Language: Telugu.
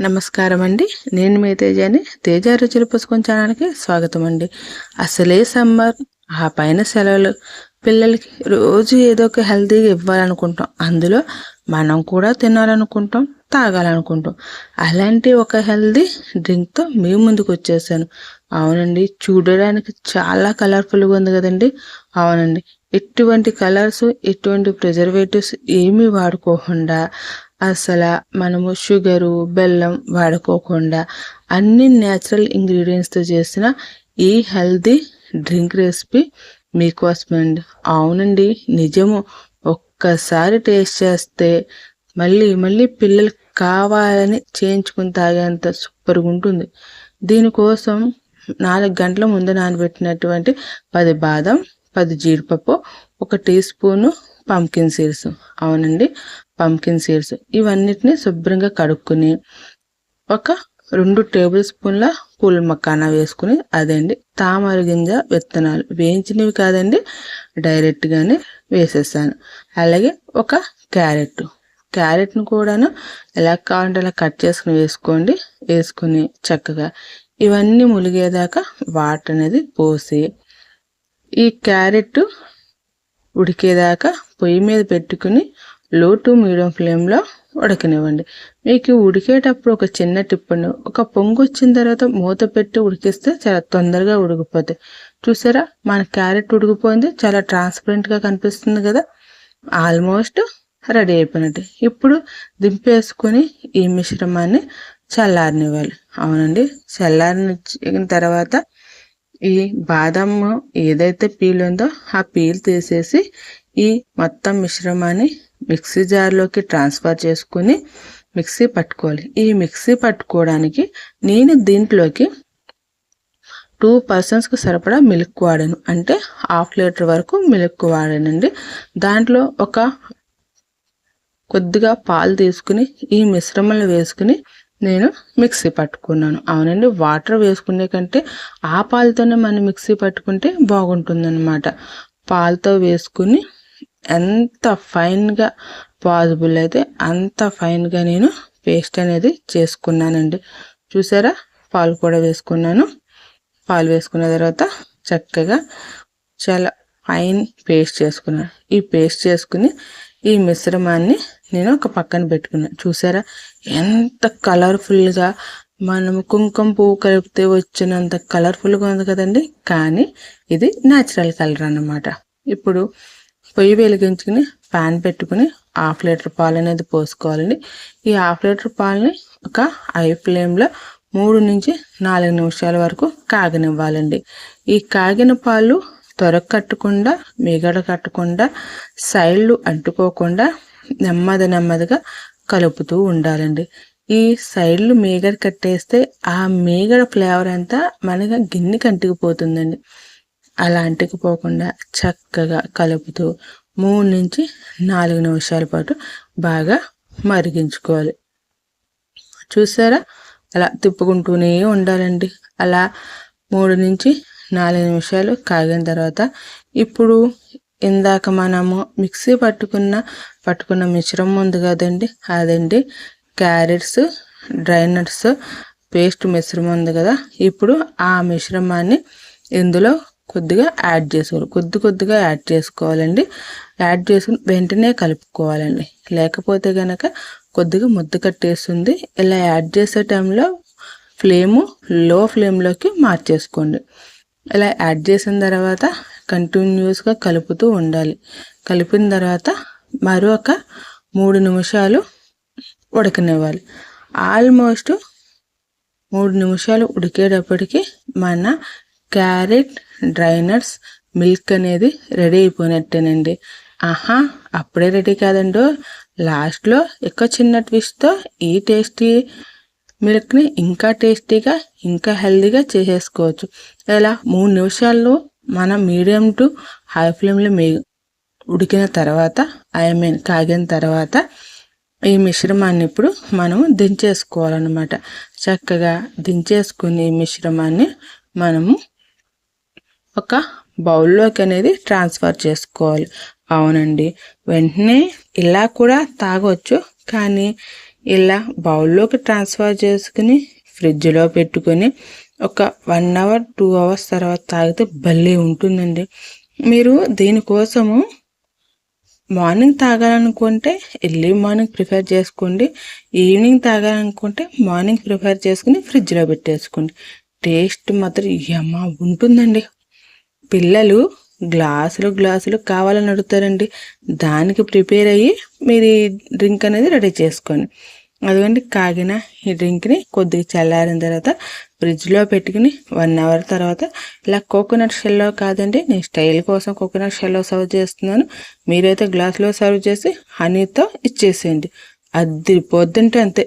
నమస్కారం అండి నేను మీ తేజాని. తేజ రుచులు పుసుకొంచడానికి స్వాగతం అండి అసలే సమ్మర్ ఆ పైన సెలవులు. పిల్లలకి రోజు ఏదో ఒక హెల్తీగా ఇవ్వాలనుకుంటాం. అందులో మనం కూడా తినాలనుకుంటాం తాగాలనుకుంటాం. అలాంటి ఒక హెల్దీ డ్రింక్తో మీ ముందుకు వచ్చేసాను. అవునండి చూడడానికి చాలా కలర్ఫుల్గా ఉంది కదండి. అవునండి ఎటువంటి కలర్స్ ఎటువంటి ప్రిజర్వేటివ్స్ ఏమీ వాడుకోకుండా అసలు మనము షుగరు బెల్లం వాడుకోకుండా అన్ని న్యాచురల్ ఇంగ్రీడియంట్స్తో చేసిన ఈ హెల్దీ డ్రింక్ రెసిపీ మీకోసమండి అవునండి. నిజము. ఒక్కసారి టేస్ట్ చేస్తే మళ్ళీ మళ్ళీ పిల్లలు కావాలని చేయించుకుని తాగేంత సూపర్గా ఉంటుంది. దీనికోసం నాలుగు గంటల ముందు నానబెట్టినటువంటి పది బాదం పది జీడిపప్పు ఒక టీ స్పూను పంకిన్ సీడ్స్. అవునండి. పంకిన్ సీడ్స్ ఇవన్నిటిని శుభ్రంగా కడుక్కుని ఒక రెండు టేబుల్ స్పూన్ల పూల మక్కాన వేసుకుని అదండి తామర గింజ విత్తనాలు. వేయించినవి కాదండి డైరెక్ట్గానే వేసేసాను. అలాగే ఒక క్యారెట్. క్యారెట్ను కూడాను ఎలా కావాలంటే అలా కట్ చేసుకుని వేసుకోండి వేసుకుని చక్కగా. ఇవన్నీ ములిగేదాకా వాటర్ అనేది పోసి ఈ క్యారెట్ ఉడికేదాకా పొయ్యి మీద పెట్టుకుని లో టు మీడియం ఫ్లేమ్లో ఉడకనివ్వండి. మీకు ఉడికేటప్పుడు ఒక చిన్న టిప్పండి ఒక పొంగు వచ్చిన తర్వాత మూత పెట్టి ఉడికిస్తే చాలా తొందరగా ఉడికిపోతాయి. చూసారా? మన క్యారెట్ ఉడికిపోయింది చాలా ట్రాన్స్పరెంట్గా కనిపిస్తుంది కదా? ఆల్మోస్ట్ రెడీ అయిపోయినట్టు. ఇప్పుడు దింపేసుకొని ఈ మిశ్రమాన్ని చల్లారనివ్వాలి. అవునండి చల్లారిన తర్వాత ఈ బాదం ఏదైతే పీల్ ఉందో ఆ పీల్ తీసేసి ఈ మొత్తం మిశ్రమాన్ని మిక్సీ జార్లోకి ట్రాన్స్ఫర్ చేసుకుని మిక్సీ పట్టుకోవాలి. ఈ మిక్సీ పట్టుకోవడానికి నేను దీంట్లోకి టూ పర్సన్స్కి సరిపడా మిల్క్ వాడాను. అంటే హాఫ్ లీటర్ వరకు మిల్క్ వాడానండి. దాంట్లో ఒక కొద్దిగా పాలు తీసుకుని ఈ మిశ్రమంలో వేసుకుని నేను మిక్సీ పట్టుకున్నాను. అవునండి వాటర్ వేసుకునే కంటే ఆ పాలతోనే మనం మిక్సీ పట్టుకుంటే బాగుంటుందన్నమాట. పాలతో వేసుకుని ఎంత ఫైన్గా పాసిబుల్ అయితే అంత ఫైన్గా నేను పేస్ట్ అనేది చేసుకున్నానండి. చూసారా? పాలు కూడా వేసుకున్నాను. పాలు వేసుకున్న తర్వాత చక్కగా చాలా ఫైన్ పేస్ట్ చేసుకున్నాను. ఈ పేస్ట్ చేసుకుని ఈ మిశ్రమాన్ని నేను ఒక పక్కన పెట్టుకున్నాను. చూసారా? ఎంత కలర్ఫుల్గా మనం కుంకుమ పువ్వు కలిపితే వచ్చినంత కలర్ఫుల్గా ఉంది కదండి. కానీ ఇది న్యాచురల్ కలర్ అన్నమాట. ఇప్పుడు పొయ్యి వెలిగించుకుని ప్యాన్ పెట్టుకుని హాఫ్ లీటర్ పాలు అనేది పోసుకోవాలండి. ఈ హాఫ్ లీటర్ పాలని ఒక ఐ ఫ్లేమ్లో మూడు నుంచి నాలుగు నిమిషాల వరకు కాగనివ్వాలండి. ఈ కాగిన పాలు త్వర కట్టకుండా మిగడ కట్టకుండా సైడ్లు అంటుకోకుండా నెమ్మది నెమ్మదిగా కలుపుతూ ఉండాలండి. ఈ సైడ్లు మీగడ కట్టేస్తే ఆ మీగడ ఫ్లేవర్ అంతా మనగా గిన్నె కంటికిపోతుందండి అలా అంటుకుపోకుండా చక్కగా కలుపుతూ మూడు నుంచి నాలుగు నిమిషాల పాటు బాగా మరిగించుకోవాలి. చూసారా? అలా తిప్పుకుంటూనే ఉండాలండి. అలా మూడు నుంచి నాలుగు నిమిషాలు కాగిన తర్వాత ఇప్పుడు ఇందాక మనము మిక్సీ పట్టుకున్న పట్టుకున్న మిశ్రమం ఉంది కదండి అదండి క్యారెట్స్ డ్రై నట్స్ పేస్ట్ మిశ్రమం ఉంది కదా ఇప్పుడు ఆ మిశ్రమాన్ని ఇందులో కొద్దిగా యాడ్ చేసుకోవాలి. కొద్ది కొద్దిగా యాడ్ చేసుకోవాలండి. యాడ్ చేసుకుని వెంటనే కలుపుకోవాలండి. లేకపోతే కనుక కొద్దిగా ముద్ద కట్టేస్తుంది. ఇలా యాడ్ చేసే టైంలో ఫ్లేము లో ఫ్లేమ్లోకి మార్చేసుకోండి. ఇలా యాడ్ చేసిన తర్వాత కంటిన్యూస్గా కలుపుతూ ఉండాలి. కలిపిన తర్వాత మరొక మూడు నిమిషాలు ఉడకనివ్వాలి. ఆల్మోస్ట్ మూడు నిమిషాలు ఉడికేటప్పటికి మన క్యారెట్ డ్రైనర్స్ మిల్క్ అనేది రెడీ అయిపోయినట్టేనండి. ఆహా అప్పుడే రెడీ కాదండో. లాస్ట్లో ఎక్కువ చిన్న ట్విస్ట్తో ఈ టేస్టీ మిల్క్ని ఇంకా టేస్టీగా ఇంకా హెల్దీగా చేసేసుకోవచ్చు. ఇలా మూడు నిమిషాల్లో మనం మీడియం టు హై ఫ్లేమ్లో మీ ఉడికిన తర్వాత ఐ మీన్ కాగిన తర్వాత ఈ మిశ్రమాన్ని ఇప్పుడు మనం దించేసుకోవాలన్నమాట. చక్కగా దించేసుకుని ఈ మిశ్రమాన్ని మనము ఒక బౌల్లోకి అనేది ట్రాన్స్ఫర్ చేసుకోవాలి. అవునండి. వెంటనే ఇలా కూడా తాగొచ్చు. కానీ ఇలా బౌల్లోకి ట్రాన్స్ఫర్ చేసుకుని ఫ్రిడ్జ్లో పెట్టుకొని ఒక వన్ అవర్ టూ అవర్స్ తర్వాత తాగితే భలే ఉంటుందండి. మీరు దీనికోసము మార్నింగ్ తాగాలనుకుంటే ఎర్లీ మార్నింగ్ ప్రిఫర్ చేసుకోండి. ఈవినింగ్ తాగాలనుకుంటే మార్నింగ్ ప్రిఫర్ చేసుకుని ఫ్రిడ్జ్లో పెట్టేసుకోండి. టేస్ట్ మాత్రం ఏమా ఉంటుందండి. పిల్లలు గ్లాసులు గ్లాసులు కావాలని అడుగుతారండి. దానికి ప్రిపేర్ అయ్యి మీరు ఈ డ్రింక్ అనేది రెడీ చేసుకోండి అదిగోండి కాగిన ఈ డ్రింక్ని కొద్దిగా చల్లారిన తర్వాత ఫ్రిడ్జ్లో పెట్టుకుని వన్ అవర్ తర్వాత ఇలా కోకోనట్ షెల్లో కాదండి నేను స్టైల్ కోసం కోకోనట్ షెల్లో సర్వ్ చేస్తున్నాను. మీరైతే గ్లాస్లో సర్వ్ చేసి హనీతో ఇచ్చేసేయండి. అది పొద్దుంటే అంతే.